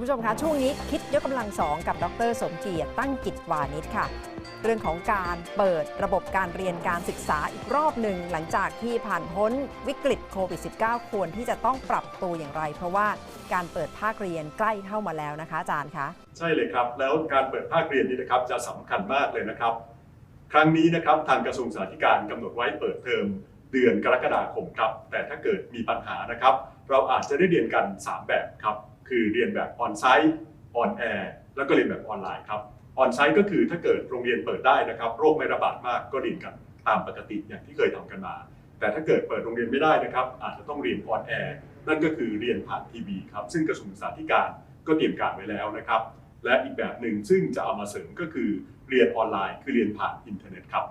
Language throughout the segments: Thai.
คุณผู้ชมคะช่วงนี้คิดยกกำลังสองกับดร สมเกียรติตั้งกิจวานิชค่ะ เรื่องของการเปิดระบบการเรียนการศึกษาอีกรอบหนึ่ง หลังจากที่ผ่านพ้นวิกฤตโควิด -19 ควรที่จะต้องปรับตัวอย่างไร เพราะว่าการเปิดภาคเรียนใกล้เข้ามาแล้วนะคะอาจารย์คะใช่เลยครับ แล้วการเปิดภาคเรียนนี้นะครับจะสำคัญมากเลยนะครับ ครั้งนี้นะครับทางกระทรวงสาธารณสุขกำหนดไว้เปิดเทอมเดือนกรกฎาคมครับแต่ถ้าเกิดมีปัญหานะครับ เราอาจจะได้เรียนกัน 3 แบบครับ คือเรียนแบบออนไซต์ออนแอร์แล้วก็เรียนแบบออนไลน์ครับออนไซต์ก็คือถ้าเกิดโรงเรียนเปิดได้นะครับโรคไม่ระบาดมากก็เรียนกันตามปกติอย่างที่เคยทำกันมา แต่ถ้าเกิดเปิดโรงเรียนไม่ได้นะครับ อาจจะต้องเรียนออนแอร์นั่นก็คือเรียนผ่านทีวีครับซึ่งกระทรวงศึกษาธิการก็เตรียมการไว้แล้วนะครับ และอีกแบบหนึ่งซึ่งจะเอามาเสริมก็คือเรียนออนไลน์ คือเรียนผ่านอินเทอร์เน็ตครับ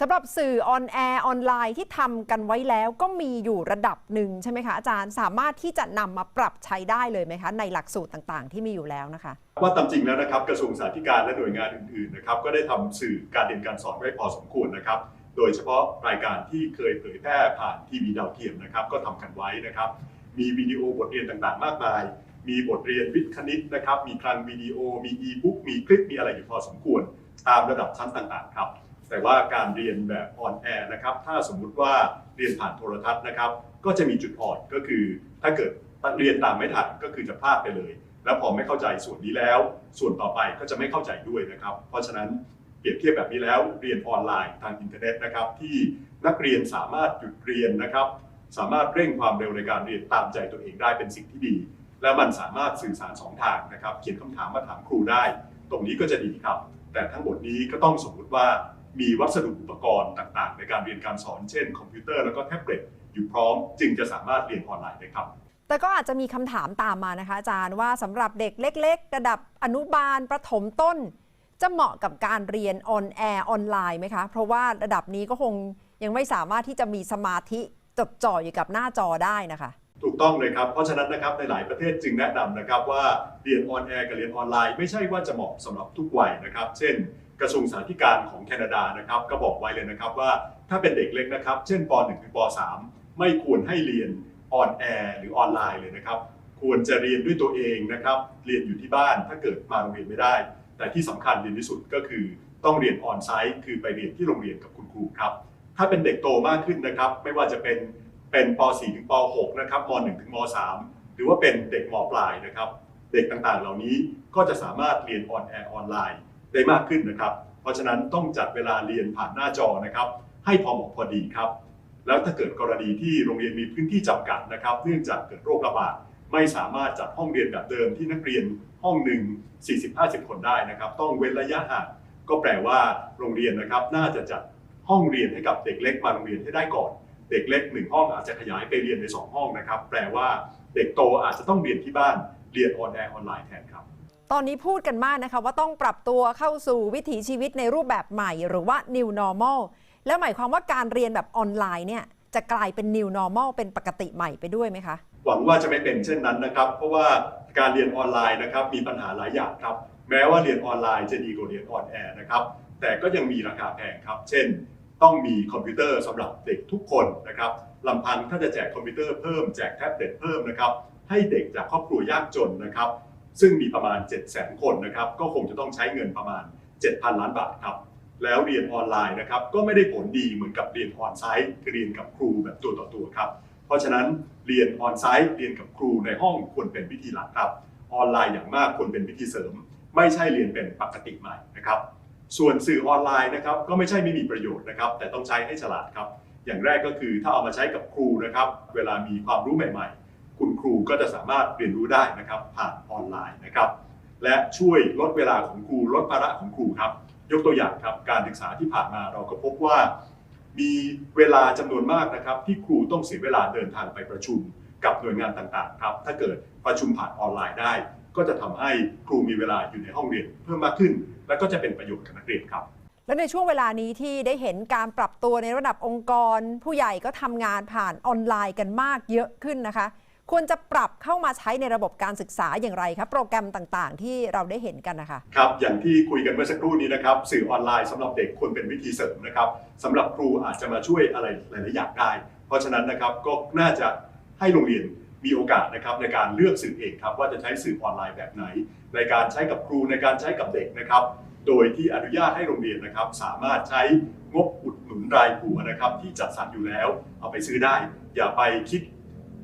สำหรับสื่อออนแอร์ออนไลน์ที่ทำกันไว้แล้วก็มีอยู่ระดับหนึ่งใช่ไหมคะอาจารย์สามารถที่จะนำมาปรับใช้ได้เลยไหมคะ ในหลักสูตรต่างๆ ที่มีอยู่แล้วนะคะ ว่าตามจริงแล้วนะครับกระทรวงสาธารณสุขและหน่วยงานอื่นๆนะครับก็ได้ทำสื่อการเรียนการสอนไว้พอสมควรนะครับโดยเฉพาะรายการที่เคยเผยแพร่ผ่านทีวีดาวเทียมนะครับ ก็ทำกันไว้นะครับ มีวิดีโอบทเรียนต่างๆ มากมาย มีบทเรียนวิทย์คณิตนะครับ มีคลังวิดีโอ มีอีบุ๊กมีคลิป มีอะไรอยู่พอสมควร ตามระดับชั้นต่างๆ ครับ แต่ว่าการเรียนแบบออนแอร์นะครับ ถ้าสมมุติว่าเรียนผ่านโทรทัศน์นะครับ ก็จะมีจุดอ่อนก็คือ ถ้าเกิดเรียนตามไม่ทันก็คือจะพลาดไปเลย แล้วพอไม่เข้าใจส่วนนี้แล้ว ส่วนต่อไปก็จะไม่เข้าใจด้วยนะครับ เพราะฉะนั้นเปรียบเทียบแบบนี้แล้วเรียนออนไลน์ทางอินเทอร์เน็ตนะครับ ที่นักเรียนสามารถหยุดเรียนนะครับ สามารถเร่งความเร็วในการเรียนตามใจตัวเองได้เป็นสิ่งที่ดี และมันสามารถสื่อสารสองทางนะครับ เขียนคำถามมาถามครูได้ ตรงนี้ก็จะดีครับ แต่ทั้งหมดนี้ก็ต้องสมมุติว่า มีวัสดุอุปกรณ์ต่างๆ ในการเรียนการสอนเช่น คอมพิวเตอร์แล้วก็แท็บเล็ตอยู่พร้อม จึงจะสามารถเรียนออนไลน์ได้ครับ แต่ก็อาจจะมีคำถามตามมานะคะ อาจารย์ว่าสำหรับเด็กเล็ก ๆ ระดับอนุบาลประถมต้น จะเหมาะกับการเรียนออนแอร์ออนไลน์ไหมคะ เพราะว่าระดับนี้ก็คงยังไม่สามารถที่จะมีสมาธิจดจ่ออยู่กับหน้าจอได้นะคะถูกต้องเลยครับ เพราะฉะนั้นนะครับในหลายประเทศจึงแนะนำนะครับว่าเรียนออนแอร์กับเรียนออนไลน์ไม่ใช่ว่าจะเหมาะสำหรับทุกวัยนะครับ เช่น กระทรวงสาธารณสุขของแคนาดานะครับก็บอกไว้เลยนะครับว่าถ้าเป็นเด็กเล็กนะครับ เช่นป .1 ถึงป .3 ไม่ควรให้เรียนออนแอร์หรือออนไลน์เลยนะครับ ควรจะเรียนด้วยตัวเองนะครับ เรียนอยู่ที่บ้านถ้าเกิดมาโรงเรียนไม่ได้ แต่ที่สำคัญเรียนที่สุดก็คือต้องเรียนออนไซต์คือไปเรียนที่โรงเรียนกับคุณครูครับ ถ้าเป็นเด็กโตมากขึ้นนะครับ ไม่ว่าจะเป็นเป็นป .4 ถึงป .6 นะครับม .1 ถึงม .3 หรือว่าเป็นเด็กมปลายนะครับ เด็กต่างๆ เหล่านี้ก็จะสามารถเรียนออนแอร์ออนไลน์ ได้มากขึ้นนะครับ เพราะฉะนั้นต้องจัดเวลาเรียนผ่านหน้าจอนะครับ ให้พอเหมาะพอดีครับ แล้วถ้าเกิดกรณีที่โรงเรียนมีพื้นที่จำกัดนะครับ เนื่องจากเกิดโรคระบาดไม่สามารถจัดห้องเรียนแบบเดิมที่นักเรียนห้องหนึ่ง40-50 คนได้นะครับ ต้องเว้นระยะห่างก็แปลว่าโรงเรียนนะครับ น่าจะจัดห้องเรียนให้กับเด็กเล็กมาโรงเรียนให้ได้ก่อน เด็กเล็กหนึ่งห้องอาจจะขยายไปเรียนใน 2 ห้องนะครับ แปลว่าเด็กโตอาจจะต้องเรียนที่บ้านเรียนออนแอร์ออนไลน์แทนครับ ตอนนี้พูดกันมากนะคะว่าต้องปรับตัวเข้าสู่วิถีชีวิตในรูปแบบใหม่ หรือว่า new normal แล้วหมายความว่าการเรียนแบบออนไลน์เนี่ยจะกลายเป็น new normal เป็นปกติใหม่ไปด้วยไหมคะ หวังว่าจะไม่เป็นเช่นนั้นนะครับ เพราะว่าการเรียนออนไลน์นะครับมีปัญหาหลายอย่างครับ แม้ว่าเรียนออนไลน์จะดีกว่าเรียนออนแอร์นะครับ แต่ก็ยังมีราคาแพงครับ เช่น ต้องมีคอมพิวเตอร์สำหรับเด็กทุกคนนะครับลำพังถ้าจะแจกคอมพิวเตอร์เพิ่มแจกแท็บเล็ตเพิ่มนะครับให้เด็กจากครอบครัวยากจนนะครับ ซึ่งมีประมาณ 7 0 0 0 0 0 คนนะครับก็คงจะต้องใช้เงินประมาณ 7,000 ล้านบาทครับแล้วเรียนออนไลน์นะครับก็ไม่ได้ผลดีเหมือนกับเรียนออนไซต์เรียนกับครูแบบตัวต่อตัวครับเพราะฉะนั้นเรียนออนไซต์เรียนกับครูในห้องควรเป็นวิธีหลักครับออนไลน์อย่างมากควรเป็นวิธีเสริม ไม่ใช่เรียนเป็นปกติใหม่นะครับส่วนสื่อออนไลน์นะครับก็ไม่ใช่ไม่มีประโยชน์นะครับแต่ต้องใช้ให้ฉลาดครับอย่างแรกก็คือถ้าเอามาใช้กับครูนะครับเวลามีความรู้ใหม่ๆ คุณครูก็จะสามารถเรียนรู้ได้นะครับผ่านออนไลน์นะครับ และช่วยลดเวลาของครูลดภาระของครูครับ ยกตัวอย่างครับการศึกษาที่ผ่านมาเราก็พบว่า มีเวลาจำนวนมากนะครับ ที่ครูต้องเสียเวลาเดินทางไปประชุม กับหน่วยงานต่างๆครับถ้าเกิดประชุมผ่านออนไลน์ได้ ก็จะทำให้ครูมีเวลาอยู่ในห้องเรียนเพิ่มมากขึ้น และก็จะเป็นประโยชน์กับนักเรียนครับแล้วในช่วงเวลานี้ที่ได้เห็นการปรับตัวในระดับองค์กร ผู้ใหญ่ก็ทำงานผ่านออนไลน์กันมากเยอะขึ้นนะคะ ควรจะปรับเข้ามาใช้ในระบบการศึกษาอย่างไรครับโปรแกรมต่างๆ ที่เราได้เห็นกันนะคะครับอย่างที่คุยกันเมื่อสักครู่นี้นะครับ สื่อออนไลน์สำหรับเด็กควรเป็นวิธีเสริมนะครับสำหรับครูอาจจะมาช่วยอะไรหลายๆอย่างได้ เพราะฉะนั้นนะครับก็น่าจะให้โรงเรียนมีโอกาสนะครับในการเลือกสื่อเองครับว่าจะใช้สื่อออนไลน์แบบไหน ในการใช้กับครูในการใช้กับเด็กนะครับ โดยที่อนุญาตให้โรงเรียนนะครับ สามารถใช้งบอุดหนุนรายหัวนะครับ ที่จัดสรรอยู่แล้ว เอาไปซื้อได้ อย่าไปคิด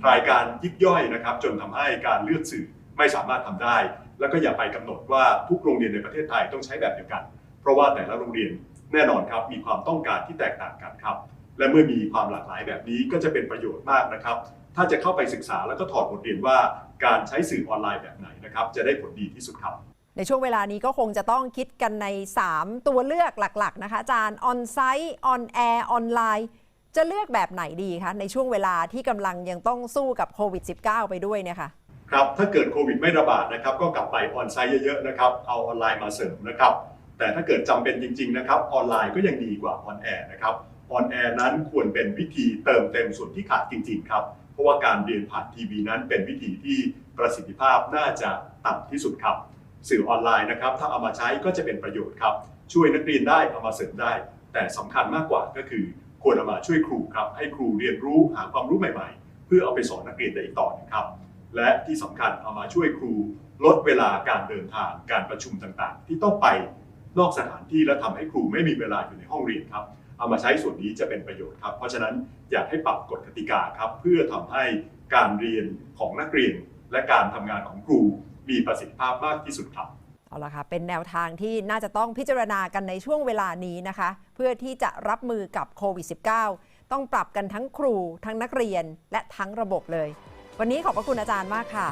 รายการยิบย่อยนะครับ จนทำให้การเลือกสื่อไม่สามารถทำได้ แล้วก็อย่าไปกำหนดว่าทุกโรงเรียนในประเทศไทยต้องใช้แบบเดียวกัน เพราะว่าแต่ละโรงเรียนแน่นอนครับมีความต้องการที่แตกต่างกันครับ และเมื่อมีความหลากหลายแบบนี้ก็จะเป็นประโยชน์มากนะครับ ถ้าจะเข้าไปศึกษาแล้วก็ถอดบทเรียนว่าการใช้สื่อออนไลน์แบบไหนนะครับจะได้ผลดีที่สุดครับในช่วงเวลานี้ก็คงจะต้องคิดกันใน 3 ตัวเลือกหลัก ๆ นะคะอาจารย์ออนไซต์ออนแอร์ออนไลน์ จะเลือกแบบไหนดีคะในช่วงเวลาที่กำลังยังต้องสู้กับโควิด -19 ไปด้วยเนี่ยค่ะครับถ้าเกิดโควิดไม่ระบาดนะครับก็กลับไปออนไซต์เยอะๆนะครับเอาออนไลน์มาเสริมนะครับแต่ถ้าเกิดจำเป็นจริงๆนะครับออนไลน์ก็ยังดีกว่าออนแอร์นะครับออนแอร์นั้นควรเป็นวิธีเติมเต็มส่วนที่ขาดจริงๆครับเพราะว่าการเรียนผ่านทีวีนั้นเป็นวิธีที่ประสิทธิภาพน่าจะต่ำที่สุดครับสื่อออนไลน์นะครับถ้าเอามาใช้ก็จะเป็นประโยชน์ครับช่วยนักเรียนได้เอามาเสริมได้ แต่สำคัญมากกว่าก็คือ ควรเอามาช่วยครูครับให้ครูเรียนรู้หาความรู้ใหม่ๆ เพื่อเอาไปสอนนักเรียนได้อีกต่อนึงครับ และที่สำคัญเอามาช่วยครูลดเวลาการเดินทางการประชุมต่างๆ ที่ต้องไปนอกสถานที่และทำให้ครูไม่มีเวลาอยู่ในห้องเรียนครับเอามาใช้ส่วนนี้จะเป็นประโยชน์ครับ เพราะฉะนั้นอยากให้ปรับกฎกติกาครับ เพื่อทำให้การเรียนของนักเรียน และการทำงานของครูมีประสิทธิภาพมากที่สุดครับ เอาละค่ะเป็นแนวทางที่น่าจะต้องพิจารณากันในช่วงเวลานี้นะคะ เพื่อที่จะรับมือกับโควิด -19 ต้องปรับกันทั้งครู ทั้งนักเรียนและทั้งระบบเลย วันนี้ขอบพระคุณอาจารย์มากค่ะ